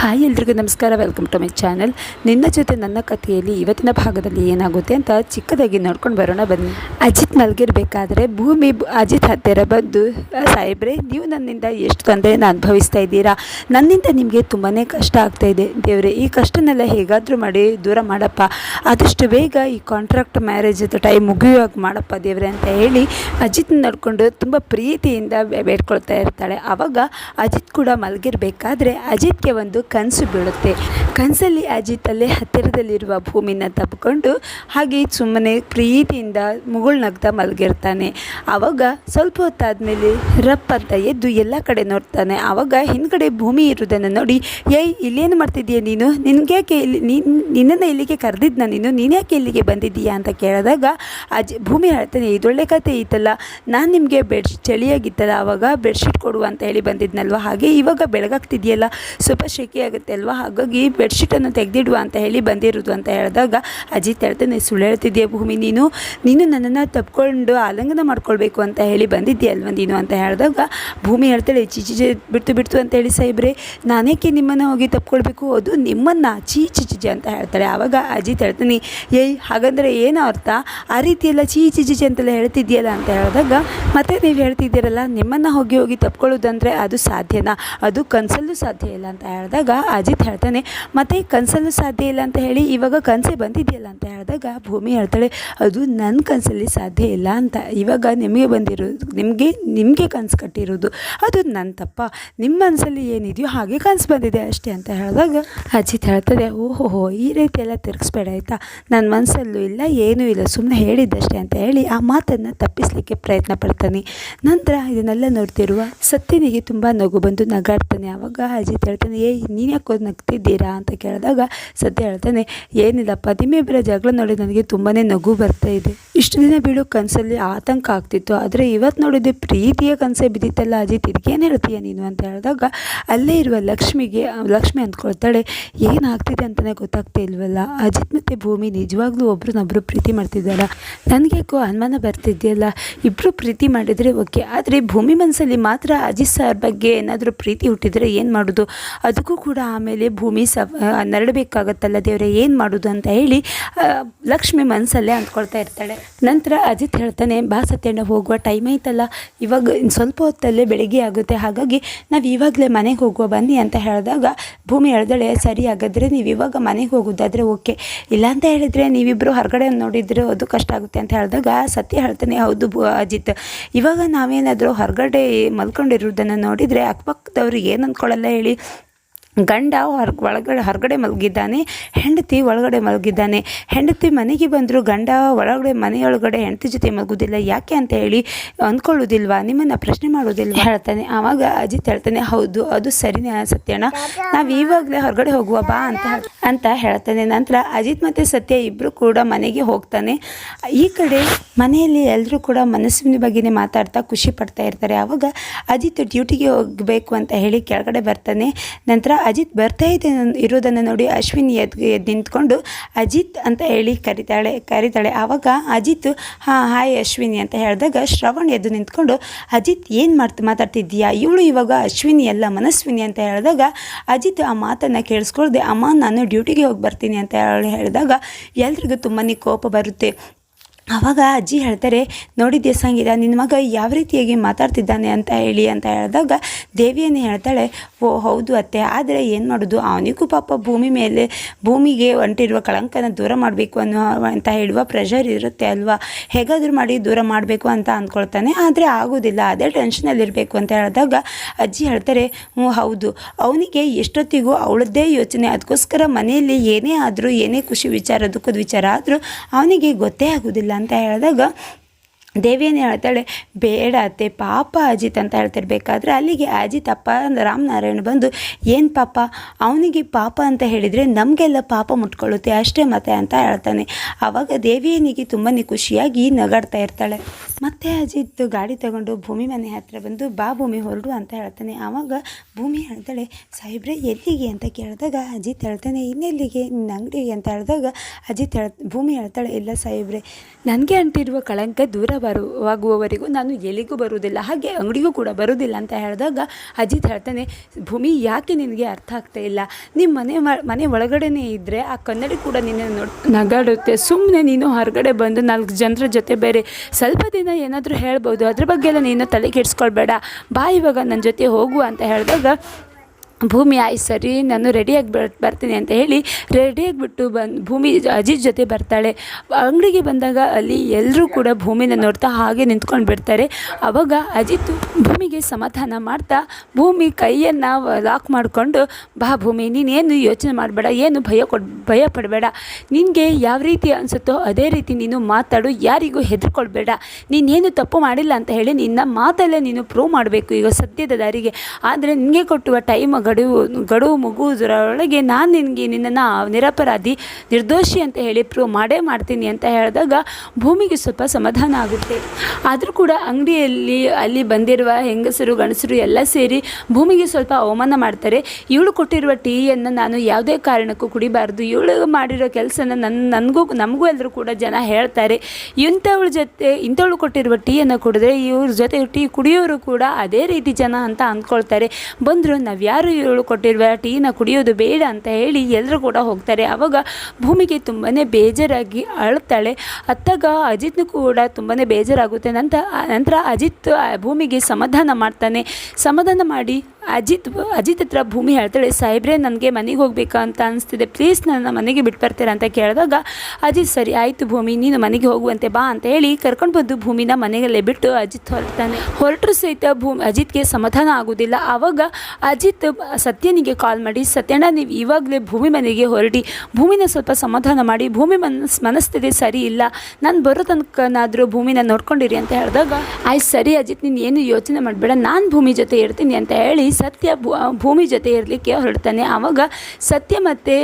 Hi ಎಲ್ರಿಗೂ ನಮಸ್ಕಾರ. Welcome to my channel ನಿನ್ನ ಜೊತೆ ನನ್ನ ಕಥೆಯಲ್ಲಿ ಇವತ್ತಿನ ಭಾಗದಲ್ಲಿ ಏನಾಗುತ್ತೆ ಅಂತ ಚಿಕ್ಕದಾಗಿ ನೋಡ್ಕೊಂಡು ಬರೋಣ ಬನ್ನಿ. ಅಜಿತ್ ಮಲಗಿರ್ಬೇಕಾದ್ರೆ ಭೂಮಿ ಅಜಿತ್ ಹತ್ತಿರ ಬಂದು ಸಾಹೇಬ್ರೆ, ನೀವು ನನ್ನಿಂದ ಎಷ್ಟು ತೊಂದರೆಯನ್ನು ಅನುಭವಿಸ್ತಾ ಇದ್ದೀರಾ? ನನ್ನಿಂದ ನಿಮಗೆ ತುಂಬಾ ಕಷ್ಟ ಆಗ್ತಾ ಇದೆ. ದೇವರೇ, ಈ ಕಷ್ಟನೆಲ್ಲ ಹೇಗಾದರೂ ಮಾಡಿ ದೂರ ಮಾಡಪ್ಪ. ಆದಷ್ಟು ಬೇಗ ಈ ಕಾಂಟ್ರಾಕ್ಟ್ ಮ್ಯಾರೇಜ್ ಟೈಮ್ ಮುಗಿಯುವಾಗ ಮಾಡಪ್ಪ ದೇವರೇ, ಅಂತ ಹೇಳಿ ಅಜಿತ್ ನಡ್ಕೊಂಡು ತುಂಬ ಪ್ರೀತಿಯಿಂದ ಬೇಡ್ಕೊಳ್ತಾ ಇರ್ತಾಳೆ. ಆವಾಗ ಅಜಿತ್ ಕೂಡ ಮಲಗಿರ್ಬೇಕಾದ್ರೆ ಅಜಿತ್ಗೆ ಒಂದು ಕನಸು ಬೀಳುತ್ತೆ. ಕನಸಲ್ಲಿ ಅಜಿತ್ ತಲೆ ಹತ್ತಿರದಲ್ಲಿರುವ ಭೂಮಿನ ತಪ್ಪಿಕೊಂಡು ಹಾಗೆ ಸುಮ್ಮನೆ ಪ್ರೀತಿಯಿಂದ ಮುಗುಳ್ನಗ್ತಾ ಮಲಗಿರ್ತಾನೆ. ಆವಾಗ ಸ್ವಲ್ಪ ಹೊತ್ತಾದ್ಮೇಲೆ ರಪ್ ಅಂತ ಎದ್ದು ಎಲ್ಲ ಕಡೆ ನೋಡ್ತಾನೆ. ಆವಾಗ ಹಿಂದ್ಗಡೆ ಭೂಮಿ ಇರುವುದನ್ನು ನೋಡಿ, ಏಯ್, ಇಲ್ಲೇನು ಮಾಡ್ತಿದ್ದೀಯ ನೀನು? ನಿನಗ್ಯಾಕೆ ಇಲ್ಲಿ ನೀನು ನಿನ್ನನ್ನು ಇಲ್ಲಿಗೆ ಕರೆದಿದ್ನ ನೀನು? ನೀನ್ಯಾಕೆ ಇಲ್ಲಿಗೆ ಬಂದಿದ್ದೀಯಾ? ಅಂತ ಕೇಳಿದಾಗ ಅಜ್ಜಿ ಭೂಮಿ ಹೇಳ್ತಾನೆ ಇದೊಳ್ಳೆ ಕತೆ ಇತ್ತಲ್ಲ. ನಾನು ನಿಮಗೆ ಬೆಡ್ ಚಳಿಯಾಗಿತ್ತಲ್ಲ ಆವಾಗ ಬೆಡ್ಶೀಟ್ ಕೊಡು ಅಂತ ಹೇಳಿ ಬಂದಿದ್ನಲ್ವ? ಹಾಗೆ ಇವಾಗ ಬೆಳಗಾಗ್ತಿದೆಯಲ್ಲ. ಸ್ವಲ್ಪ ಆಗುತ್ತೆ ಅಲ್ವಾ? ಹಾಗಾಗಿ ಬೆಡ್ಶೀಟನ್ನು ತೆಗೆದಿಡುವ ಅಂತ ಹೇಳಿ ಬಂದಿರೋದು ಅಂತ ಹೇಳಿದಾಗ, ಅಜಿತ್ ಹೇಳ್ತಾನೆ ಸುಳ್ಳು ಹೇಳ್ತಿದ್ದೀಯ ಭೂಮಿ ನೀನು? ನೀನು ನನ್ನನ್ನು ತಪ್ಕೊಂಡು ಆಲಂಗನ ಮಾಡ್ಕೊಳ್ಬೇಕು ಅಂತ ಹೇಳಿ ಬಂದಿದ್ದೀಯ ಅಲ್ವಾ ನೀನು? ಅಂತ ಹೇಳಿದಾಗ, ಭೂಮಿ ಹೇಳ್ತಾಳೆ ಚೀಚಿ ಬಿಡ್ತು ಬಿಡ್ತು ಅಂತ ಹೇಳಿ ಸಾಹೇಬ್ರೆ, ನಾನೇಕೆ ನಿಮ್ಮನ್ನು ಹೋಗಿ ತಪ್ಕೊಳ್ಬೇಕು? ಅದು ನಿಮ್ಮನ್ನು ಚೀಚಿ ಚಿಜಿ ಅಂತ ಹೇಳ್ತಾಳೆ. ಆವಾಗ ಅಜಿತ್ ಹೇಳ್ತಾನೆ, ಏಯ್, ಹಾಗಂದರೆ ಏನು ಅರ್ಥ? ಆ ರೀತಿಯೆಲ್ಲ ಚೀಚಿ ಚಿಜಿ ಅಂತೆಲ್ಲ ಹೇಳ್ತಿದ್ಯಲ್ಲ? ಅಂತ ಹೇಳಿದಾಗ, ಮತ್ತೆ ನೀವು ಹೇಳ್ತಿದ್ದೀರಲ್ಲ, ನಿಮ್ಮನ್ನು ಹೋಗಿ ಹೋಗಿ ತಪ್ಕೊಳ್ಳೋದಂದರೆ ಅದು ಸಾಧ್ಯನಾ? ಅದು ಕನಸಲ್ಲೂ ಸಾಧ್ಯ ಇಲ್ಲ, ಅಂತ ಹೇಳಿದಾಗ ಅಜಿತ್ ಹೇಳ್ತಾನೆ, ಮತ್ತೆ ಕನಸಲ್ಲೂ ಸಾಧ್ಯ ಇಲ್ಲ ಅಂತ ಹೇಳಿ, ಇವಾಗ ಕನಸೇ ಬಂದಿದೆಯಲ್ಲ ಅಂತ ಹೇಳಿದಾಗ ಭೂಮಿ ಹೇಳ್ತಾಳೆ, ಅದು ನನ್ನ ಕನಸಲ್ಲಿ ಸಾಧ್ಯ ಇಲ್ಲ ಅಂತ. ಇವಾಗ ನಿಮಗೆ ಬಂದಿರೋದು ನಿಮಗೆ ನಿಮಗೆ ಕನಸು ಕಟ್ಟಿರೋದು. ಅದು ನನ್ನ ತಪ್ಪ. ನಿಮ್ಮ ಮನಸ್ಸಲ್ಲಿ ಏನಿದೆಯೋ ಹಾಗೆ ಕನಸು ಬಂದಿದೆ ಅಷ್ಟೇ ಅಂತ ಹೇಳಿದಾಗ ಅಜಿತ್ ಹೇಳ್ತಾರೆ ಓಹೋ ಈ ರೀತಿ ಎಲ್ಲ ತಿರುಗಿಸ್ಬೇಡ ಆಯಿತಾ? ನನ್ನ ಮನಸ್ಸಲ್ಲೂ ಇಲ್ಲ, ಏನೂ ಇಲ್ಲ ಸುಮ್ಮನೆ ಹೇಳಿದ್ದಷ್ಟೇ ಅಂತ ಹೇಳಿ ಆ ಮಾತನ್ನು ತಪ್ಪಿಸಲಿಕ್ಕೆ ಪ್ರಯತ್ನ ಪಡ್ತಾನೆ. ನಂತರ ಇದನ್ನೆಲ್ಲ ನೋಡ್ತಿರುವ ಸತ್ಯನಿಗೆ ತುಂಬ ನಗು ಬಂದು ನಗಾಡ್ತಾನೆ. ಆವಾಗ ಅಜಿತ್ ಹೇಳ್ತಾನೆ ಏಯ್ ನೀನು ಯಾಕೋ ನಗ್ತಿದ್ದೀರಾ ಅಂತ ಕೇಳಿದಾಗ ಸತ್ಯ ಹೇಳ್ತಾನೆ ಪದಿಮೆ ಬರೋ ಜಗಳ ನೋಡಿ ನನಗೆ ತುಂಬಾ ನಗು ಬರ್ತಾ ಇದೆ. ಇಷ್ಟು ದಿನ ಬೀಳೋ ಕನಸಲ್ಲಿ ಆತಂಕ ಆಗ್ತಿತ್ತು. ಆದರೆ ಇವತ್ತು ನೋಡಿದ್ರೆ ಪ್ರೀತಿಯ ಕನಸೇ ಬಿದ್ದಿತ್ತಲ್ಲ ಅಜಿತ್ ಇದಕ್ಕೇನು ಹೇಳ್ತೀಯ ನೀನು ಅಂತ ಹೇಳಿದಾಗ ಅಲ್ಲೇ ಇರುವ ಲಕ್ಷ್ಮಿಗೆ ಲಕ್ಷ್ಮಿ ಅಂದ್ಕೊಳ್ತಾಳೆ ಏನಾಗ್ತಿದೆ ಅಂತಲೇ ಗೊತ್ತಾಗ್ತಾ ಇಲ್ವಲ್ಲ? ಅಜಿತ್ ಮತ್ತು ಭೂಮಿ ನಿಜವಾಗ್ಲೂ ಒಬ್ರನ್ನೊಬ್ರು ಪ್ರೀತಿ ಮಾಡ್ತಿದ್ದಾರ? ನನಗೆ ಯಾಕೋ ಅನುಮಾನ ಬರ್ತಿದೆಯಲ್ಲ? ಇಬ್ಬರು ಪ್ರೀತಿ ಮಾಡಿದರೆ ಓಕೆ. ಆದರೆ ಭೂಮಿ ಮನಸ್ಸಲ್ಲಿ ಮಾತ್ರ ಅಜಿತ್ ಸರ್ ಬಗ್ಗೆ ಏನಾದರೂ ಪ್ರೀತಿ ಹುಟ್ಟಿದರೆ ಏನು ಮಾಡೋದು? ಅದಕ್ಕೂ ಕೂಡ ಆಮೇಲೆ ಭೂಮಿ ಸವ ನರಳಬೇಕಾಗತ್ತಲ್ಲ ದೇವರೇ, ಏನು ಮಾಡೋದು ಅಂತ ಹೇಳಿ ಲಕ್ಷ್ಮಿ ಮನಸ್ಸಲ್ಲೇ ಅಂದ್ಕೊಳ್ತಾ ಇರ್ತಾಳೆ. ನಂತರ ಅಜಿತ್ ಹೇಳ್ತಾನೆ, ಬಾ ಸತ್ಯಣ್ಣ, ಹೋಗುವ ಟೈಮ್ ಐತಲ್ಲ ಇವಾಗ ಸ್ವಲ್ಪ ಹೊತ್ತಲ್ಲೇ ಬೆಳಿಗ್ಗೆ ಆಗುತ್ತೆ. ಹಾಗಾಗಿ ನಾವು ಇವಾಗಲೇ ಮನೆಗೆ ಹೋಗುವ, ಬನ್ನಿ ಅಂತ ಹೇಳಿದಾಗ ಭೂಮಿ ಹೇಳ್ದಳೆ ಸರಿ, ಹಾಗಾದರೆ ನೀವು ಇವಾಗ ಮನೆಗೆ ಹೋಗೋದಾದರೆ ಓಕೆ. ಇಲ್ಲ ಅಂತ ಹೇಳಿದರೆ ನೀವಿಬ್ಬರು ಹೊರಗಡೆ ನೋಡಿದರೆ ಅದು ಕಷ್ಟ ಆಗುತ್ತೆ ಅಂತ ಹೇಳಿದಾಗ ಸತ್ಯ ಹೇಳ್ತಾನೆ, ಹೌದು ಅಜಿತ್. ಇವಾಗ ನಾವೇನಾದರೂ ಹೊರಗಡೆ ಮಲ್ಕೊಂಡಿರೋದನ್ನು ನೋಡಿದರೆ ಅಕ್ಕಪಕ್ಕದವ್ರಿಗೆ ಏನು ಅಂದ್ಕೊಳ್ಳಲ್ಲ ಹೇಳಿ. ಗಂಡ ಹೊರ ಒಳಗಡೆ ಹೊರಗಡೆ ಮಲಗಿದ್ದಾನೆ ಹೆಂಡತಿ ಒಳಗಡೆ ಮಲಗಿದ್ದಾನೆ. ಹೆಂಡತಿ ಮನೆಗೆ ಬಂದರೂ ಗಂಡ ಒಳಗಡೆ ಮನೆಯೊಳಗಡೆ ಹೆಂಡತಿ ಜೊತೆ ಮಲಗೋದಿಲ್ಲ ಯಾಕೆ ಅಂತ ಹೇಳಿ ಅಂದ್ಕೊಳ್ಳೋದಿಲ್ವಾ ನಿಮ್ಮನ್ನು ಪ್ರಶ್ನೆ ಮಾಡೋದಿಲ್ವಾ ಹೇಳ್ತಾನೆ. ಆವಾಗ ಅಜಿತ್ ಹೇಳ್ತಾನೆ ಹೌದು ಅದು ಸರಿನೇ ಸತ್ಯಣ್ಣ. ನಾವು ಇವಾಗಲೇ ಹೊರಗಡೆ ಹೋಗುವ ಬಾ ಅಂತ ಅಂತ ಹೇಳ್ತಾನೆ. ನಂತರ ಅಜಿತ್ ಮತ್ತು ಸತ್ಯ ಇಬ್ಬರು ಕೂಡ ಮನೆಗೆ ಹೋಗ್ತಾನೆ. ಈ ಕಡೆ ಮನೆಯಲ್ಲಿ ಎಲ್ಲರೂ ಕೂಡ ಮನಸ್ಸಿನ ಬಗ್ಗೆನೇ ಮಾತಾಡ್ತಾ ಖುಷಿ ಪಡ್ತಾ ಇರ್ತಾರೆ. ಆವಾಗ ಅಜಿತ್ ಡ್ಯೂಟಿಗೆ ಹೋಗಬೇಕು ಅಂತ ಹೇಳಿ ಕೆಳಗಡೆ ಬರ್ತಾನೆ. ನಂತರ ಅಜಿತ್ ಬರ್ತಾ ಇದೆ ಇರೋದನ್ನು ನೋಡಿ ಅಶ್ವಿನಿ ಎದ್ದು ಎದ್ದು ನಿಂತ್ಕೊಂಡು ಅಜಿತ್ ಅಂತ ಹೇಳಿ ಕರಿತಾಳೆ ಕರಿತಾಳೆ. ಆವಾಗ ಅಜಿತ್, ಹಾಂ, ಹಾಯ್ ಅಶ್ವಿನಿ ಅಂತ ಹೇಳಿದಾಗ ಶ್ರವಣ್ ಎದ್ದು ನಿಂತ್ಕೊಂಡು, ಅಜಿತ್, ಏನು ಮಾಡ್ತ, ಮಾತಾಡ್ತಿದ್ದೀಯಾ? ಇವಳು ಇವಾಗ ಅಶ್ವಿನಿ ಅಲ್ಲ, ಮನಸ್ವಿನಿ ಅಂತ ಹೇಳಿದಾಗ ಅಜಿತ್ ಆ ಮಾತನ್ನು ಕೇಳಿಸ್ಕೊಳ್ದೆ, ಅಮ್ಮ, ನಾನು ಡ್ಯೂಟಿಗೆ ಹೋಗಿ ಬರ್ತೀನಿ ಅಂತ ಹೇಳಿ ಹೇಳಿದಾಗ ಎಲ್ರಿಗೂ ತುಂಬಾ ಕೋಪ ಬರುತ್ತೆ. ಆವಾಗ ಅಜ್ಜಿ ಹೇಳ್ತಾರೆ ನೋಡಿದ್ಯ ಸಂಗೀತ ನಿನ್ನ ಮಗ ಯಾವ ರೀತಿಯಾಗಿ ಮಾತಾಡ್ತಿದ್ದಾನೆ ಅಂತ ಹೇಳಿ ಅಂತ ಹೇಳಿದಾಗ ದೇವಿಯನ್ನು ಹೇಳ್ತಾಳೆ, ಓ, ಹೌದು ಅತ್ತೆ, ಆದರೆ ಏನು ಮಾಡೋದು? ಅವನಿಗೂ ಪಾಪ ಭೂಮಿ ಮೇಲೆ, ಭೂಮಿಗೆ ಹೊಂಟಿರುವ ಕಳಂಕನ ದೂರ ಮಾಡಬೇಕು ಅನ್ನೋ, ಅಂತ ಹೇಳುವ ಪ್ರೆಷರ್ ಇರುತ್ತೆ ಅಲ್ವಾ? ಹೇಗಾದರೂ ಮಾಡಿ ದೂರ ಮಾಡಬೇಕು ಅಂತ ಅಂದ್ಕೊಳ್ತಾನೆ, ಆದರೆ ಆಗೋದಿಲ್ಲ, ಅದೇ ಟೆನ್ಷನಲ್ಲಿರಬೇಕು ಅಂತ ಹೇಳಿದಾಗ ಅಜ್ಜಿ ಹೇಳ್ತಾರೆ, ಹ್ಞೂ, ಹೌದು, ಅವನಿಗೆ ಎಷ್ಟೊತ್ತಿಗೂ ಅವಳದ್ದೇ ಯೋಚನೆ, ಅದಕ್ಕೋಸ್ಕರ ಮನೆಯಲ್ಲಿ ಏನೇ ಆದರೂ, ಏನೇ ಖುಷಿ ವಿಚಾರ, ದುಃಖದ ವಿಚಾರ ಆದರೂ ಅವನಿಗೆ ಗೊತ್ತೇ ಆಗೋದಿಲ್ಲ ಅಂತ ಹೇಳಿದಾಗ ದೇವಿಯನ್ನೇ ಹೇಳ್ತಾಳೆ ಬೇಡ ಅತ್ತೆ, ಪಾಪ ಅಜಿತ್ ಅಂತ ಹೇಳ್ತಿರ್ಬೇಕಾದ್ರೆ ಅಲ್ಲಿಗೆ ಅಜಿತ್ ಅಪ್ಪ ರಾಮನಾರಾಯಣ ಬಂದು, ಏನು ಪಾಪ? ಅವನಿಗೆ ಪಾಪ ಅಂತ ಹೇಳಿದರೆ ನಮಗೆಲ್ಲ ಪಾಪ ಮುಟ್ಕೊಳ್ಳುತ್ತೆ, ಅಷ್ಟೇ ಮತ್ತೆ ಅಂತ ಹೇಳ್ತಾನೆ. ಆವಾಗ ದೇವಿಯನಿಗೆ ತುಂಬಾ ಖುಷಿಯಾಗಿ ನಗಾಡ್ತಾ ಇರ್ತಾಳೆ. ಮತ್ತೆ ಅಜಿತ್ ಗಾಡಿ ತಗೊಂಡು ಭೂಮಿ ಮನೆ ಹತ್ತಿರ ಬಂದು, ಬಾ ಭೂಮಿ, ಹೊರಡು ಅಂತ ಹೇಳ್ತಾನೆ. ಆವಾಗ ಭೂಮಿ ಹೇಳ್ತಾಳೆ, ಸಾಹೇಬ್ರೆ, ಎಲ್ಲಿಗೆ ಅಂತ ಕೇಳಿದಾಗ ಅಜಿತ್ ಹೇಳ್ತಾನೆ, ಇನ್ನೆಲ್ಲಿಗೆ? ನಿನ್ನ ಅಂಗಡಿಗೆ? ಅಂತ ಹೇಳಿದಾಗ ಅಜಿತ್ ಹೇಳ್, ಭೂಮಿ ಹೇಳ್ತಾಳೆ, ಇಲ್ಲ ಸಾಹೇಬ್ರೆ. ನನಗೆ ಅಂಟಿರುವ ಕಳಂಕ ದೂರ ಮುಕ್ತಾಯವಾಗುವವರೆಗೂ ನಾನು ಎಲ್ಲಿಗೂ ಬರುವುದಿಲ್ಲ. ಹಾಗೆ ಅಂಗಡಿಗೂ ಕೂಡ ಬರುವುದಿಲ್ಲ ಅಂತ ಹೇಳಿದಾಗ ಅಜಿತ್ ಹೇಳ್ತಾನೆ, ಭೂಮಿ ಯಾಕೆ ನಿನಗೆ ಅರ್ಥ ಆಗ್ತಾ ಇಲ್ಲ? ನಿಮ್ಮ ಮನೆ ಮನೆ ಒಳಗಡೆನೇ ಇದ್ದರೆ ಆ ಕನ್ನಡಿ ಕೂಡ ನಿನ್ನ ನೋಡಿ, ನಗಾಡುತ್ತೆ. ಸುಮ್ಮನೆ ನೀನು ಹೊರಗಡೆ ಬಂದು ನಾಲ್ಕು ಜನರ ಜೊತೆ ಬೇರೆ ಸ್ವಲ್ಪ ದಿನ ಏನಾದರೂ ಹೇಳ್ಬೋದು. ಅದ್ರ ಬಗ್ಗೆ ಎಲ್ಲ ನೀನು ತಲೆ ಕೆಡಿಸ್ಕೊಳ್ಬೇಡ ಬಾ ಇವಾಗ ನನ್ನ ಜೊತೆ ಹೋಗು ಅಂತ ಹೇಳಿದಾಗ ಭೂಮಿ ಆಯ್ತು ಸರಿ ನಾನು ರೆಡಿಯಾಗಿ ಬರ್, ಬರ್ತೀನಿ ಅಂತ ಹೇಳಿ ರೆಡಿಯಾಗಿಬಿಟ್ಟು ಬಂದು, ಭೂಮಿ ಅಜಿತ್ ಜೊತೆ ಬರ್ತಾಳೆ. ಅಂಗಡಿಗೆ ಬಂದಾಗ ಅಲ್ಲಿ ಎಲ್ಲರೂ ಕೂಡ ಭೂಮಿನ ನೋಡ್ತಾ ಹಾಗೆ ನಿಂತ್ಕೊಂಡು ಬಿಡ್ತಾರೆ. ಆವಾಗ ಅಜಿತ್ ಭೂಮಿಗೆ ಸಮಾಧಾನ ಮಾಡ್ತಾ, ಭೂಮಿ ಕೈಯನ್ನು ಲಾಕ್ ಮಾಡಿಕೊಂಡು, ಬಾ ಭೂಮಿ, ನೀನೇನು ಯೋಚನೆ ಮಾಡಬೇಡ, ಏನು ಭಯ ಕೊಡ್, ಭಯ ಪಡಬೇಡ. ನಿನಗೆ ಯಾವ ರೀತಿ ಅನಿಸುತ್ತೋ ಅದೇ ರೀತಿ ನೀನು ಮಾತಾಡು, ಯಾರಿಗೂ ಹೆದರ್ಕೊಳ್ಬೇಡ. ನೀನೇನು ತಪ್ಪು ಮಾಡಿಲ್ಲ ಅಂತ ಹೇಳಿ ನಿನ್ನ ಮಾತಲ್ಲೇ ನೀನು ಪ್ರೂವ್ ಮಾಡಬೇಕು ಈಗ ಸದ್ಯದ ದಾರಿಗೆ. ಆದರೆ ನಿನಗೆ ಕೊಟ್ಟುವ ಟೈಮ್ ಗಡುವು ಗಡುವು ಮುಗುವುದರೊಳಗೆ ನಾನು ನಿನಗೆ ನಿನ್ನನ್ನು ನಿರಪರಾಧಿ, ನಿರ್ದೋಷಿ ಅಂತ ಹೇಳಿ ಪ್ರೂವ್ ಮಾಡೇ ಮಾಡ್ತೀನಿ ಅಂತ ಹೇಳಿದಾಗ ಭೂಮಿಗೆ ಸ್ವಲ್ಪ ಸಮಾಧಾನ ಆಗುತ್ತೆ. ಆದರೂ ಕೂಡ ಅಂಗಡಿಯಲ್ಲಿ ಅಲ್ಲಿ ಬಂದಿರುವ ಹೆಂಗಸರು ಗಣಸರು ಎಲ್ಲ ಸೇರಿ ಭೂಮಿಗೆ ಸ್ವಲ್ಪ ಅವಮಾನ ಮಾಡ್ತಾರೆ. ಇವಳು ಕೊಟ್ಟಿರುವ ಟೀಯನ್ನು ನಾನು ಯಾವುದೇ ಕಾರಣಕ್ಕೂ ಕುಡಿಬಾರ್ದು. ಇವಳು ಮಾಡಿರೋ ಕೆಲಸನ ನನ್ನ ನನಗೂ, ನಮಗೂ ಎಲ್ಲರೂ ಕೂಡ ಜನ ಹೇಳ್ತಾರೆ. ಇಂಥವಳ ಜೊತೆ, ಇಂಥವಳು ಕೊಟ್ಟಿರುವ ಟೀಯನ್ನು ಕುಡಿದ್ರೆ ಇವ್ರ ಜೊತೆ ಟೀ ಕುಡಿಯೋರು ಕೂಡ ಅದೇ ರೀತಿ ಜನ ಅಂತ ಅಂದ್ಕೊಳ್ತಾರೆ. ಬಂದರು ನಾವು ಯಾರು ಇವಳು ಕೊಟ್ಟಿರುವ ಟೀನ ಕುಡಿಯೋದು ಬೇಡ ಅಂತ ಹೇಳಿ ಎಲ್ಲರೂ ಕೂಡ ಹೋಗ್ತಾರೆ. ಆವಾಗ ಭೂಮಿಗೆ ತುಂಬಾ ಬೇಜಾರಾಗಿ ಅಳ್ತಾಳೆ. ಅತ್ತಾಗ ಅಜಿತ್ನು ಕೂಡ ತುಂಬಾ ಬೇಜಾರಾಗುತ್ತೆ. ನಂತರ ನಂತರ ಅಜಿತ್ ಭೂಮಿಗೆ ಸಮಾಧಾನ ಮಾಡ್ತಾನೆ. ಸಮಾಧಾನ ಮಾಡಿ ಅಜಿತ್ ಅಜಿತ್ ಹತ್ರ ಭೂಮಿ ಹೇಳ್ತಾಳೆ, ಸಾಹೇಬ್ರೆ, ನನಗೆ ಮನೆಗೆ ಹೋಗ್ಬೇಕಾ ಅಂತ ಅನಿಸ್ತಿದೆ. ಪ್ಲೀಸ್ ನನ್ನ ಮನೆಗೆ ಬಿಟ್ಟು ಬರ್ತೀರಾ ಅಂತ ಕೇಳಿದಾಗ, ಅಜಿತ್, ಸರಿ, ಆಯಿತು ಭೂಮಿ, ನೀನು ಮನೆಗೆ ಹೋಗುವಂತೆ ಬಾ ಅಂತ ಹೇಳಿ ಕರ್ಕೊಂಡು ಬಂದು ಭೂಮಿನ ಮನೆಯಲ್ಲೇ ಬಿಟ್ಟು ಅಜಿತ್ ಹೊರಡ್ತಾನೆ. ಹೊರಟರು ಸಹಿತ ಭೂಮಿ, ಅಜಿತ್ಗೆ ಸಮಾಧಾನ ಆಗೋದಿಲ್ಲ. ಆವಾಗ ಅಜಿತ್ ಸತ್ಯನಿಗೆ ಕಾಲ್ ಮಾಡಿ, ಸತ್ಯಣ್ಣ, ನೀವು ಇವಾಗಲೇ ಭೂಮಿ ಮನೆಗೆ ಹೊರಡಿ. ಭೂಮಿನ ಸ್ವಲ್ಪ ಸಮಾಧಾನ ಮಾಡಿ. ಭೂಮಿ ಮನಸ್ ಮನಸ್ಥಿತಿ ಸರಿ ಇಲ್ಲ. ನಾನು ಬರೋ ತನಕನಾದರೂ ಭೂಮಿನ ನೋಡ್ಕೊಂಡಿರಿ ಅಂತ ಹೇಳಿದಾಗ, ಆಯ್ತು, ಸರಿ ಅಜಿತ್, ನೀನು ಏನು ಯೋಚನೆ ಮಾಡಬೇಡ. ನಾನು ಭೂಮಿ ಜೊತೆ ಇರ್ತೀನಿ ಅಂತ ಹೇಳಿ ಸತ್ಯ ಭೂಮಿ ಜೊತೆ ಇರಲಿಕ್ಕೆ ಹೊರಡ್ತಾನೆ ಆವಾಗ ಸತ್ಯ ಮತ್ತು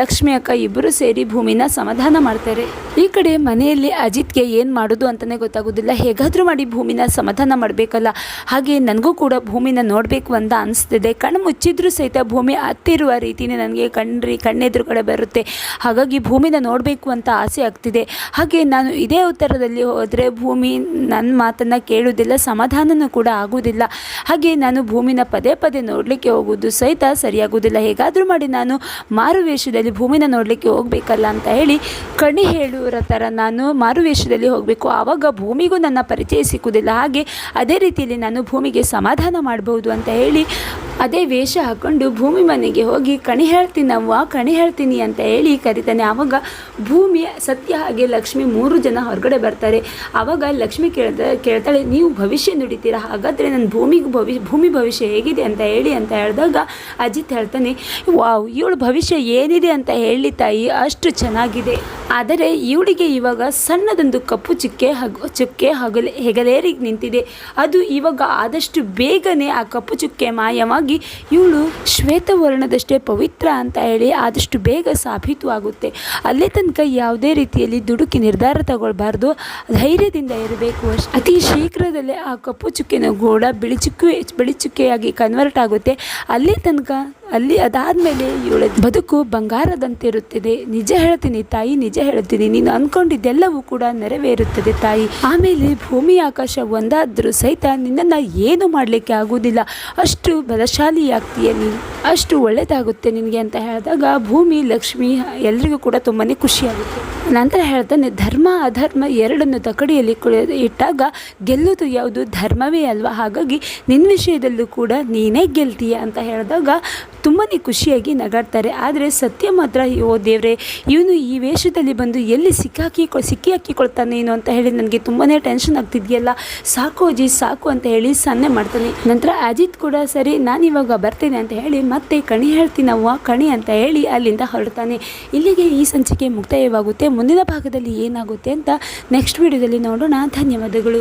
ಲಕ್ಷ್ಮಿ ಅಕ್ಕ ಇಬ್ಬರು ಸೇರಿ ಭೂಮಿನ ಸಮಾಧಾನ ಮಾಡ್ತಾರೆ. ಈ ಕಡೆ ಮನೆಯಲ್ಲಿ ಅಜಿತ್ಗೆ ಏನು ಮಾಡೋದು ಅಂತಲೇ ಗೊತ್ತಾಗೋದಿಲ್ಲ. ಹೇಗಾದರೂ ಮಾಡಿ ಭೂಮಿನ ಸಮಾಧಾನ ಮಾಡಬೇಕಲ್ಲ. ಹಾಗೆ ನನಗೂ ಕೂಡ ಭೂಮಿನ ನೋಡಬೇಕು ಅಂತ ಅನಿಸ್ತಿದೆ. ಕಣ್ಣು ಮುಚ್ಚಿದ್ರೂ ಸಹಿತ ಭೂಮಿ ಹತ್ತಿರುವ ರೀತಿಯೇ ನನಗೆ ಕಣ್ರಿ, ಕಣ್ಣೆದುರುಗಡೆ ಬರುತ್ತೆ. ಹಾಗಾಗಿ ಭೂಮಿನ ನೋಡಬೇಕು ಅಂತ ಆಸೆ ಆಗ್ತಿದೆ. ಹಾಗೆ ನಾನು ಇದೇ ಉತ್ತರದಲ್ಲಿ ಹೋದರೆ ಭೂಮಿ ನನ್ನ ಮಾತನ್ನು ಕೇಳುವುದಿಲ್ಲ ಸಮಾಧಾನನೂ ಕೂಡ ಆಗುವುದಿಲ್ಲ ಹಾಗೆ ನಾನು ಭೂಮಿನ ಪದೇ ಪದೇ ನೋಡಲಿಕ್ಕೆ ಹೋಗುವುದು ಸಹಿತ ಸರಿಯಾಗುವುದಿಲ್ಲ. ಹೇಗಾದರೂ ಮಾಡಿ ನಾನು ಮಾರುವೇಷದಲ್ಲಿ ಭೂಮಿನ ನೋಡಲಿಕ್ಕೆ ಹೋಗಬೇಕಲ್ಲ ಅಂತ ಹೇಳಿ ಕಣಿ ಹೇಳುವರ ಥರ ನಾನು ಮಾರುವೇಷದಲ್ಲಿ ಹೋಗಬೇಕು. ಆವಾಗ ಭೂಮಿಗೂ ನನ್ನ ಪರಿಚಯ ಸಿಕ್ಕುವುದಿಲ್ಲ. ಹಾಗೆ ಅದೇ ರೀತಿಯಲ್ಲಿ ನಾನು ಭೂಮಿಗೆ ಸಮಾಧಾನ ಮಾಡಬಹುದು ಅಂತ ಹೇಳಿ ಅದೇ ವೇಷ ಹಾಕ್ಕೊಂಡು ಭೂಮಿ ಮನೆಗೆ ಹೋಗಿ, ಕಣಿ ಹೇಳ್ತೀನವ್ವ ಕಣಿ ಹೇಳ್ತೀನಿ ಅಂತ ಹೇಳಿ ಕರಿತಾನೆ. ಆವಾಗ ಭೂಮಿ ಸತ್ಯ ಹಾಗೆ ಲಕ್ಷ್ಮಿ ಮೂರು ಜನ ಹೊರಗಡೆ ಬರ್ತಾರೆ. ಆವಾಗ ಲಕ್ಷ್ಮಿ ಕೇಳ್ದ, ಕೇಳ್ತಾಳೆ, ನೀವು ಭವಿಷ್ಯ ನುಡಿತೀರಾ? ಹಾಗಾದರೆ ನನ್ನ ಭೂಮಿಗೆ ಭವಿಷ್ಯ ಭೂಮಿ ಭವಿಷ್ಯ ಹೇಗಿದೆ? ಅಂತ ಹೇಳಿ ಅಂತ ಹೇಳಿದಾಗ ಅಜಿತ್ ಹೇಳ್ತಾನೆ, ವಾವ್, ಇವಳು ಭವಿಷ್ಯ ಏನಿದೆ ಅಂತ ಹೇಳಿ ತಾಯಿ, ಅಷ್ಟು ಚೆನ್ನಾಗಿದೆ. ಆದರೆ ಇವಳಿಗೆ ಇವಾಗ ಸಣ್ಣದೊಂದು ಕಪ್ಪು ಚುಕ್ಕೆ ಹಾಗೂ, ಚುಕ್ಕೆ ಹಗಲೆ ಹೆಗಲೇರಿಗೆ ನಿಂತಿದೆ. ಅದು ಇವಾಗ ಆದಷ್ಟು ಬೇಗನೆ ಆ ಕಪ್ಪು ಚುಕ್ಕೆ ಮಾಯವಾಗಿ ಇವಳು ಶ್ವೇತವರ್ಣದಷ್ಟೇ ಪವಿತ್ರ ಅಂತ ಹೇಳಿ ಆದಷ್ಟು ಬೇಗ ಸಾಬೀತು ಆಗುತ್ತೆ. ಅಲ್ಲೇ ತನಕ ಯಾವುದೇ ರೀತಿಯಲ್ಲಿ ದುಡುಕಿ ನಿರ್ಧಾರ ತಗೊಳ್ಬಾರ್ದು. ಧೈರ್ಯದಿಂದ ಇರಬೇಕು ಅಷ್ಟು ಅತಿ ಶೀಘ್ರದಲ್ಲೇ ಆ ಕಪ್ಪು ಚುಕ್ಕೆನ ಗೋಡ ಬಿಳಿ ಚುಕ್ಕಿ, ಬಿಳಿ ಚುಕ್ಕೆಯಾಗಿ ಕನ್ವರ್ಟ್ ಆಗುತ್ತೆ. ಅಲ್ಲೇ ತನಕ ಅಲ್ಲಿ ಅದಾದಮೇಲೆ ಇವಳ ಬದುಕು ಬಂಗಾರದಂತಿರುತ್ತದೆ. ನಿಜ ಹೇಳ್ತೀನಿ ತಾಯಿ, ನಿಜ ಹೇಳ್ತೀನಿ. ನೀನು ಅಂದ್ಕೊಂಡಿದ್ದೆಲ್ಲವೂ ಕೂಡ ನೆರವೇರುತ್ತದೆ ತಾಯಿ. ಆಮೇಲೆ ಭೂಮಿ ಆಕಾಶ ಒಂದಾದರೂ ಸಹಿತ ನಿನ್ನನ್ನು ಏನು ಮಾಡಲಿಕ್ಕೆ ಆಗುವುದಿಲ್ಲ. ಅಷ್ಟು ಬಲಶಾಲಿಯಾಗ್ತೀಯ ನೀನು. ಅಷ್ಟು ಒಳ್ಳೆಯದಾಗುತ್ತೆ ನಿನಗೆ ಅಂತ ಹೇಳಿದಾಗ ಭೂಮಿ, ಲಕ್ಷ್ಮಿ ಎಲ್ರಿಗೂ ಕೂಡ ತುಂಬಾ ಖುಷಿಯಾಗುತ್ತೆ. ನಂತರ ಹೇಳ್ತಾನೆ ಧರ್ಮ, ಅಧರ್ಮ ಎರಡನ್ನು ತಕಡಿಯಲ್ಲಿ ಇಟ್ಟಾಗ ಗೆಲ್ಲುವುದು ಯಾವುದು? ಧರ್ಮವೇ ಅಲ್ವಾ? ಹಾಗಾಗಿ ನಿನ್ನ ವಿಷಯದಲ್ಲೂ ಕೂಡ ನೀನೇ ಗೆಲ್ತೀಯ? ಅಂತ ಹೇಳಿದಾಗ ತುಂಬಾ ಖುಷಿಯಾಗಿ ನಗಾಡ್ತಾರೆ. ಆದರೆ ಸತ್ಯ ಮಾತ್ರ ಓ ದೇವರೇ, ಇವನು ಈ ವೇಷದಲ್ಲಿ ಬಂದು ಎಲ್ಲಿ ಸಿಕ್ಕಾಕಿ ಸಿಕ್ಕಿ ಹಾಕಿಕೊಳ್ತಾನೇನೋ ಅಂತ ಹೇಳಿ ನನಗೆ ತುಂಬಾ ಟೆನ್ಷನ್ ಆಗ್ತಿದೆಯಲ್ಲ. ಸಾಕು ಅಜಿ, ಸಾಕು ಅಂತ ಹೇಳಿ ಸನ್ನೆ ಮಾಡ್ತಾನೆ. ನಂತರ ಅಜಿತ್ ಕೂಡ ಸರಿ, ನಾನು ಇವಾಗ ಬರ್ತೇನೆ ಅಂತ ಹೇಳಿ ಮತ್ತೆ ಕಣಿ ಹೇಳ್ತೀನವ್ವ, ಕಣಿ ಅಂತ ಹೇಳಿ ಅಲ್ಲಿಂದ ಹೊರಡ್ತಾನೆ. ಇಲ್ಲಿಗೆ ಈ ಸಂಚಿಕೆ ಮುಕ್ತಾಯವಾಗುತ್ತೆ. ಮುಂದಿನ ಭಾಗದಲ್ಲಿ ಏನಾಗುತ್ತೆ ಅಂತ ನೆಕ್ಸ್ಟ್ ವಿಡಿಯೋದಲ್ಲಿ ನೋಡೋಣ. ಧನ್ಯವಾದಗಳು.